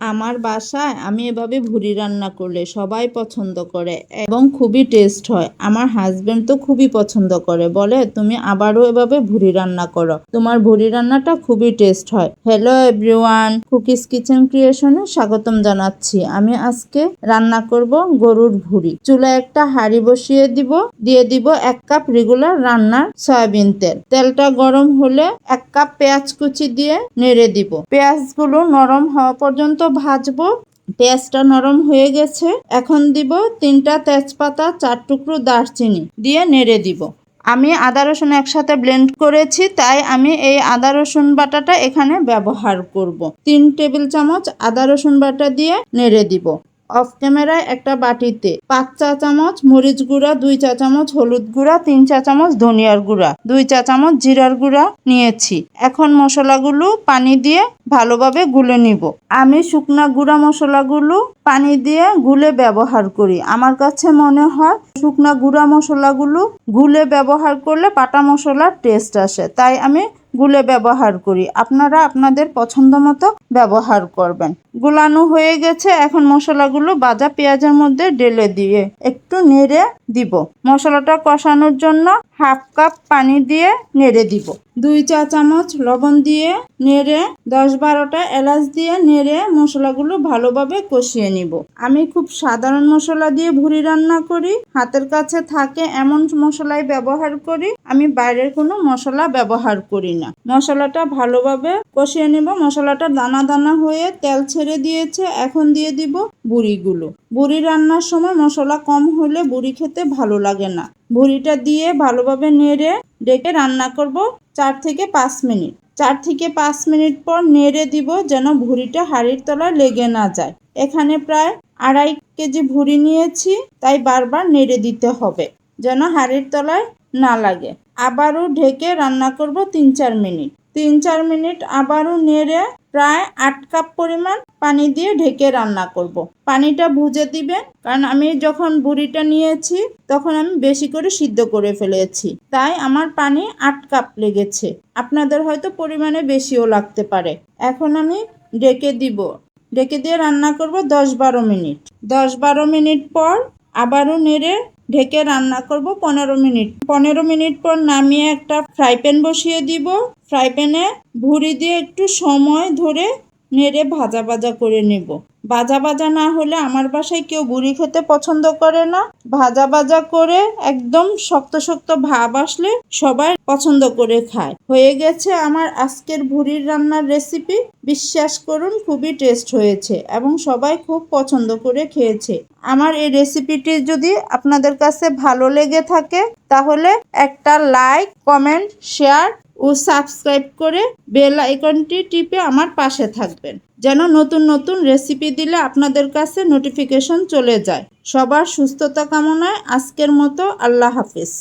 আমার বাসায় আমি এভাবে ভুড়ি রান্না করলে সবাই পছন্দ করে এবং খুবই টেস্ট হয়। আমার হাজবেন্ড তো খুবই পছন্দ করে। বলে, তুমি আবারও এভাবে ভুড়ি রান্না করো। তোমার ভুড়ি রান্নাটা খুবই টেস্ট হয়। হ্যালো এভরিওয়ান কুকিজ কিচেন ক্রিয়েশনে স্বাগতম জানাচ্ছি। আমি আজকে রান্না করব গরুর ভুড়ি চুলা একটা হাঁড়ি বসিয়ে দিব। দিয়ে দিব এক কাপ রেগুলার রান্নার সয়াবিন তেল। তেলটা গরম হলে এক কাপ পেঁয়াজ কুচি দিয়ে নেড়ে দিব। পেঁয়াজগুলো নরম হওয়া পর্যন্ত ভাজবো। পেঁয়াজটা নরম হয়ে গেছে। এখন দিব তিনটা তেজপাতা, চার টুকরো দারচিনি দিয়ে নেড়ে দিব। আমি আদা, রসুন একসাথে ব্লেন্ড করেছি, তাই আমি এই আদা, রসুন বাটাটা এখানে ব্যবহার করব। তিন টেবিল চামচ আদা, রসুন বাটা দিয়ে নেড়ে দিব। অফ ক্যামেরায় একটা বাটিতে পাঁচ চা চামচ মরিচ গুঁড়া, দুই চা চামচ হলুদ গুঁড়া, তিন চা চামচ ধনিয়ার গুঁড়া, দুই চা চামচ জিরার গুঁড়া নিয়েছি। এখন মশলাগুলো পানি দিয়ে ভালোভাবে গুলে নিব। আমি শুকনা গুঁড়া মশলাগুলো পানি দিয়ে গুলে ব্যবহার করি। আমার কাছে মনে হয় শুকনা গুঁড়া মশলাগুলো গুলে ব্যবহার করলে পাটা মশলার টেস্ট আসে। তাই আমি গুলে ব্যবহার করি। আপনারা আপনাদের পছন্দ মতো ব্যবহার করবেন। গুলানো হয়ে গেছে, এখন মশলাগুলো বাজা পেঁয়াজের মধ্যে ঢেলে দিয়ে একটু নেড়ে দিব। মশলাটা কষানোর জন্য হাফ কাপ পানি দিয়ে নেড়ে দিব। দুই চা চামচ লবণ দিয়ে নেড়ে দশ বারোটা এলাচ দিয়ে নেড়ে মশলাগুলো ভালোভাবে কষিয়ে নিব। আমি খুব সাধারণ মশলা দিয়ে ভুড়ি রান্না করি। হাতের কাছে থাকে এমন মশলাই ব্যবহার করি। আমি বাইরের কোনো মশলা ব্যবহার করি না মশলাটা ভালোভাবে কষিয়ে নিব। মশলাটা দানা দানা হয়ে তেল ছেড়ে দিয়েছে। এখন দিয়ে দিব বুড়িগুলো। বুড়ি রান্নার সময় মশলা কম হলে বুড়ি খেতে ভালো লাগে না। বুড়িটা দিয়ে ভালোভাবে নেড়ে ডেকে রান্না করব চার থেকে পাঁচ মিনিট। চার থেকে পাঁচ মিনিট পর নেড়ে দিব যেন ভুড়িটা হাড়ির তলায় লেগে না যায়। এখানে প্রায় আড়াই কেজি ভুড়ি নিয়েছি, তাই বারবার নেড়ে দিতে হবে যেন হাড়ির তলায় না লাগে। আবারও ঢেকে রান্না করব তিন চার মিনিট। তিন চার মিনিট আবারও নেড়ে প্রায় আট কাপ পরিমাণ পানি দিয়ে ঢেকে রান্না করব। পানিটা ভুজে দিবেন, কারণ আমি যখন বুড়িটা নিয়েছি তখন আমি বেশি করে সিদ্ধ করে ফেলেছি। তাই আমার পানি আট কাপ লেগেছে। আপনাদের হয়তো পরিমাণে বেশিও লাগতে পারে। এখন আমি ডেকে দিব। ডেকে দিয়ে রান্না করব দশ বারো মিনিট। দশ বারো মিনিট পর আবারও নেড়ে ঢেকে রান্না করব পনেরো মিনিট। পনেরো মিনিট পর নামিয়ে একটা ফ্রাই প্যান বসিয়ে দিব। ফ্রাই প্যানে ভুড়ি দিয়ে একটু সময় ধরে নেড়ে ভাজা ভাজা করে নেব। ভাজা ভাজা না হলে আমার বাসায় কেউ বুড়ি খেতে পছন্দ করে না। ভাজা ভাজা করে একদম শক্ত শক্ত ভাব আসলে সবাই পছন্দ করে খায়। হয়ে গেছে আমার আজকের ভুড়ির রান্নার রেসিপি বিশ্বাস করুন, খুবই টেস্ট হয়েছে এবং সবাই খুব পছন্দ করে খেয়েছে। আমার এই রেসিপিটি যদি আপনাদের কাছে ভালো লেগে থাকে, তাহলে একটা লাইক কমেন্ট শেয়ার ও সাবস্ক্রাইব করে বেল আইকনটি টিপে আমার পাশে থাকবেন, যেন নতুন নতুন রেসিপি দিলে আপনাদের কাছে নোটিফিকেশন চলে যায়। সবার সুস্থতা কামনায় আজকের মতো আল্লাহ হাফিজ।